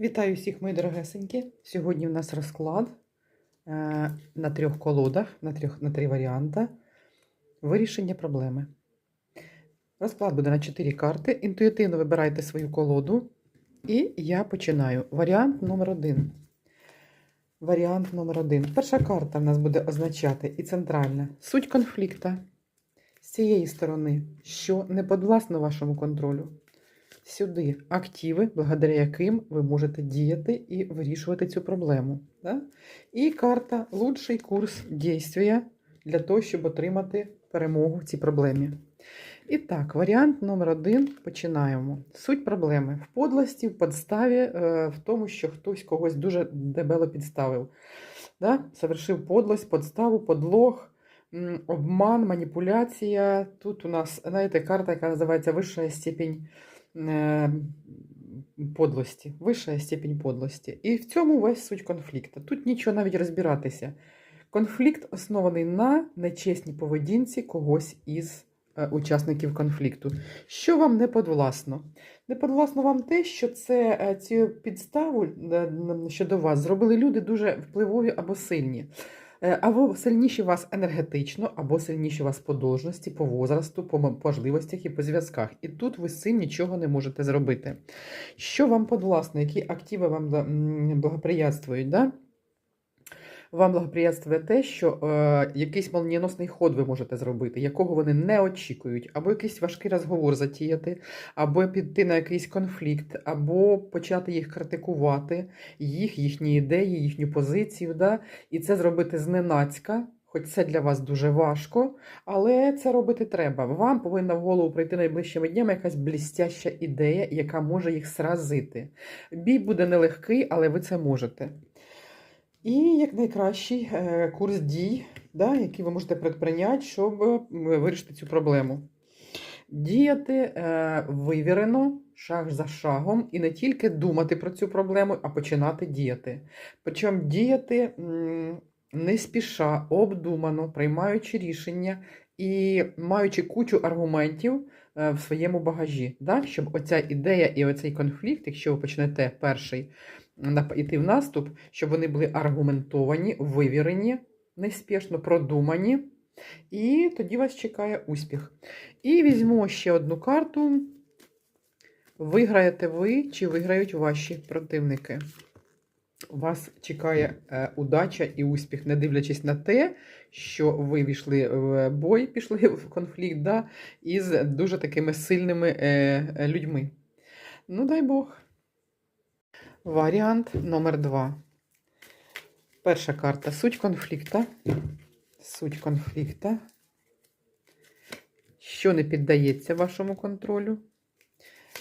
Вітаю всіх, мої дорогесенькі. Сьогодні в нас розклад е, на трьох колодах, на, трьох, на три варіанти вирішення проблеми. Розклад буде на чотири карти. Інтуїтивно вибирайте свою колоду. І я починаю. Варіант номер один. Варіант номер один. Перша карта в нас буде означати і центральна суть конфлікта з цієї сторони, що не подвласно вашому контролю сюди активи, благодаря яким ви можете діяти і вирішувати цю проблему. Да? І карта лучший курс дійствия для того, щоб отримати перемогу в цій проблемі. І так, варіант номер один починаємо. Суть проблеми в подлості, в подставі, е, в тому, що хтось когось дуже дебело підставив. Да? Совершив подлость, подставу, подлог, обман, маніпуляція. Тут у нас, знаєте, карта, яка називається вища степень е, подлості, вища степень подлості. І в цьому весь суть конфлікту. Тут нічого навіть розбиратися. Конфлікт оснований на нечесній поведінці когось із е, учасників конфлікту. Що вам не подвласно? Не подвласно вам те, що це е, цю підставу е, щодо вас зробили люди дуже впливові або сильні. Е, Або сильніші вас енергетично, або сильніші вас по должності, по возрасту, по можливостях і по зв'язках. І тут ви з нічого не можете зробити. Що вам подвласне, які активи вам благоприятствують? Да? Вам благоприятствує те, що е, якийсь молнієносний ход ви можете зробити, якого вони не очікують, або якийсь важкий розговор затіяти, або піти на якийсь конфлікт, або почати їх критикувати, їх, їхні ідеї, їхню позицію. Да? І це зробити зненацька, хоч це для вас дуже важко, але це робити треба. Вам повинна в голову прийти найближчими днями якась блістяща ідея, яка може їх сразити. Бій буде нелегкий, але ви це можете. І як найкращий е, курс дій, да, який ви можете предприйняти, щоб е, вирішити цю проблему. Діяти е, вивірено, шаг за шагом, і не тільки думати про цю проблему, а починати діяти. Причому діяти не спіша, обдумано, приймаючи рішення і маючи кучу аргументів в своєму багажі, да? щоб оця ідея і оцей конфлікт, якщо ви почнете перший йти в наступ, щоб вони були аргументовані, вивірені, неспішно продумані, і тоді вас чекає успіх. І візьму ще одну карту. Виграєте ви чи виграють ваші противники. Вас чекає е, удача і успіх, не дивлячись на те, що ви війшли в бой, пішли в конфлікт да, із дуже такими сильними е, людьми. Ну, дай Бог. Варіант номер два. Перша карта. Суть конфлікта. Суть конфлікта. Що не піддається вашому контролю?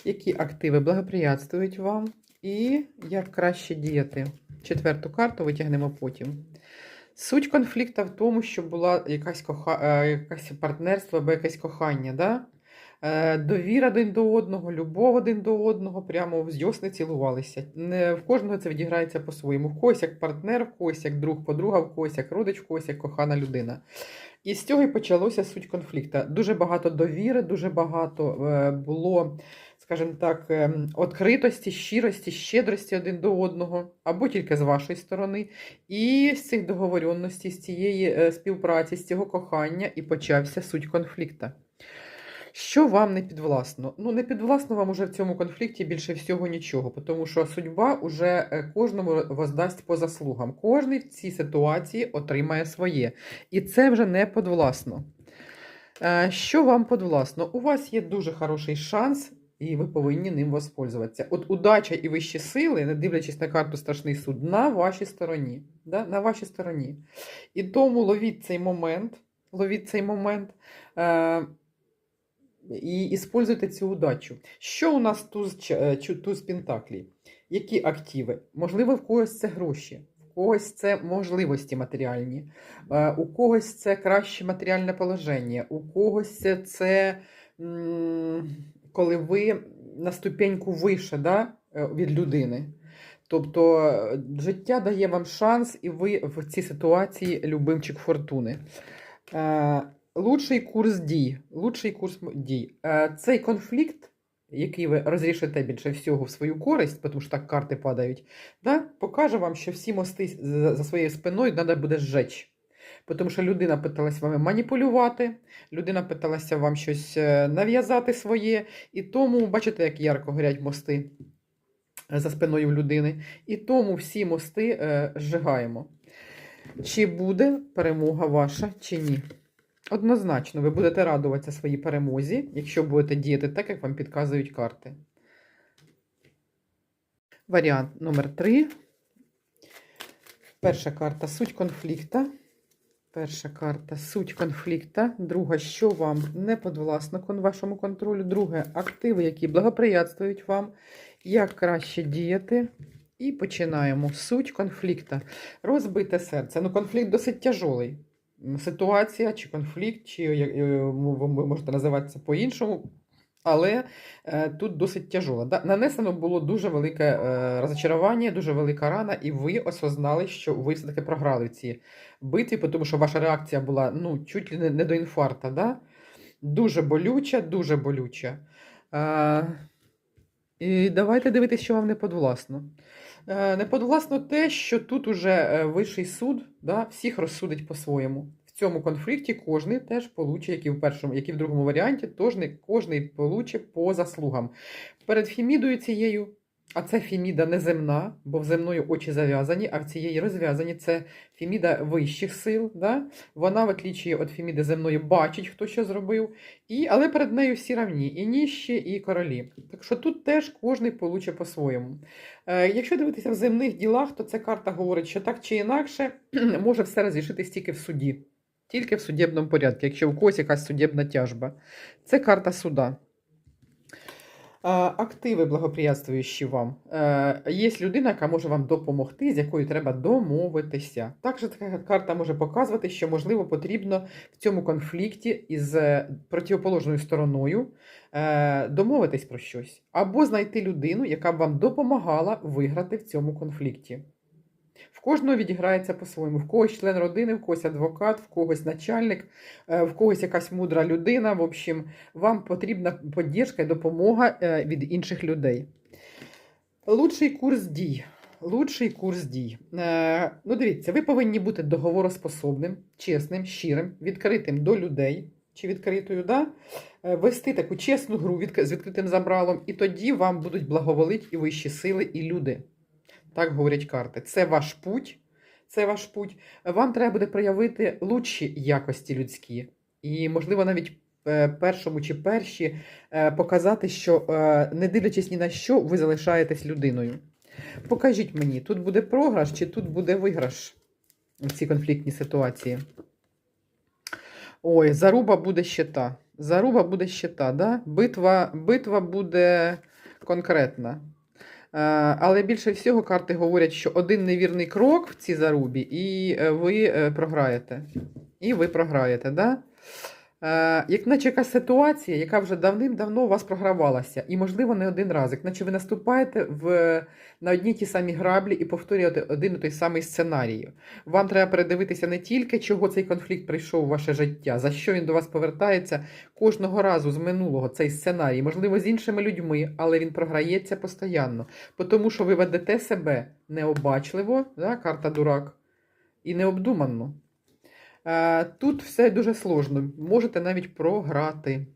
Які активи благоприятствують вам? І як краще діяти? Четверту карту витягнемо потім. Суть конфлікту в тому, що була якась, коха... е, якась партнерство або якесь кохання. Да? Е, Довіра один до одного, любов один до одного, прямо взйосни цілувалися. Не в кожного це відіграється по-своєму. В когось як партнер, в когось як друг, подруга, в когось як родич, в когось як кохана людина. І з цього і почалося суть конфлікту. Дуже багато довіри, дуже багато е, було, скажімо так, е, відкритості, щирості, щедрості один до одного, або тільки з вашої сторони. І з цих договоренностей, з цієї співпраці, з цього кохання і почався суть конфлікту. Що вам не підвласно? Ну, не підвласно вам уже в цьому конфлікті більше всього нічого, тому що судьба уже е, кожному воздасть по заслугам. Кожний в цій ситуації отримає своє. І це вже не подвласно. Е, Що вам подвласно? У вас є дуже хороший шанс, і ви повинні ним воспользуватися. От удача і вищі сили, не дивлячись на карту Страшний суд, на вашій стороні. Да? На вашій стороні. І тому ловіть цей момент, ловіть цей момент. Е, і іспользуйте цю удачу. Що у нас туз, е, туз Пентаклі? Які активи? Можливо, в когось це гроші, в когось це можливості матеріальні, е, у когось це краще матеріальне положення, у когось це, коли ви на ступеньку вище да, е, від людини. Тобто життя дає вам шанс, і ви в цій ситуації любимчик фортуни. Лучший курс дій. Лучший курс дій. Е, Цей конфлікт який ви розрішите більше всього в свою користь, тому що так карти падають, да, покаже вам, що всі мости за своєю спиною треба буде зжечь. Тому що людина питалася вами маніпулювати, людина питалася вам щось е, нав'язати своє, і тому, бачите, як ярко горять мости е, за спиною людини. І тому всі мости зжигаємо. Чи буде перемога ваша, чи ні? Однозначно, ви будете радуватися своїй перемозі, якщо будете діяти так, як вам підказують карти. Варіант номер 3. Перша карта суть конфлікта. Перша карта суть конфлікта. Друга, що вам не подвласно вашому контролю. Друге, активи, які благоприятствують вам, як краще діяти. І починаємо. Суть конфлікта. Розбите серце. Ну, конфлікт досить тяжолий. Ситуація чи конфлікт, чи як, е, ви можете називати це по-іншому. Але е, тут досить тяжело. Нанесено було дуже велике е, розчарування, дуже велика рана, і ви осознали, що ви все-таки програли в цій битві, тому що ваша реакція була ну, чуть ли не, до інфаркта. Да? Дуже болюча, дуже болюча. Е, і давайте дивитися, що вам не подвласно. Е, не подвласно те, що тут уже е, вищий суд да, всіх розсудить по-своєму. В цьому конфлікті кожний теж получить, як і в першому, як і в другому варіанті, кожний, кожний получить по заслугам. Перед Фімідою цією, а це Феміда неземна, бо в земної очі зав'язані, а в цієї розв'язані. Це Феміда вищих сил. Да? Вона, в отличі від Феміди земної, бачить, хто що зробив, і, але перед нею всі равні, і ніщі, і королі. Так що тут теж кожний получить по-своєму. Е, якщо дивитися в земних ділах, то ця карта говорить, що так чи інакше може все розрішитись тільки в суді. Тільки в судебному порядку, якщо у когось якась судебна тяжба. Це карта суда. Активи благоприятствуючі вам. Е, Є людина, яка може вам допомогти, з якою треба домовитися. Також така карта може показувати, що, можливо, потрібно в цьому конфлікті із е, противоположною стороною е, домовитись про щось. Або знайти людину, яка б вам допомагала виграти в цьому конфлікті. В кожного відіграється по-своєму. В когось член родини, в когось адвокат, в когось начальник, е, в когось якась мудра людина. В общем, вам потрібна підтримка і допомога е, від інших людей. Лучший курс дій. Лучший курс дій. Е, Ну, дивіться, ви повинні бути договороспособним, чесним, щирим, відкритим до людей чи відкритою, да? Вести таку чесну гру з відкритим забралом, і тоді вам будуть благоволити і вищі сили, і люди. Так говорять карти. Це ваш путь. Це ваш путь. Вам треба буде проявити лучші якості людські. І, можливо, навіть е, першому чи перші е, показати, що, е, не дивлячись ні на що, ви залишаєтесь людиною. Покажіть мені, тут буде програш чи тут буде виграш в цій конфліктній ситуації. Ой, заруба буде щита. Заруба буде щита, да? Битва, битва буде конкретна. Е, Але більше всього карти говорять, що один невірний крок в цій зарубі, і е, ви е, програєте. І ви програєте, да? Е, Як наче якась ситуація, яка вже давним-давно у вас програвалася, і, можливо, не один раз, як наче ви наступаєте в, на одні ті самі граблі і повторюєте один і той самий сценарій. Вам треба передивитися не тільки, чого цей конфлікт прийшов у ваше життя, за що він до вас повертається кожного разу з минулого цей сценарій, можливо, з іншими людьми, але він програється постійно, тому що ви ведете себе необачливо, да, карта дурак, і необдуманно. Е, Тут все дуже сложно. Можете навіть програти.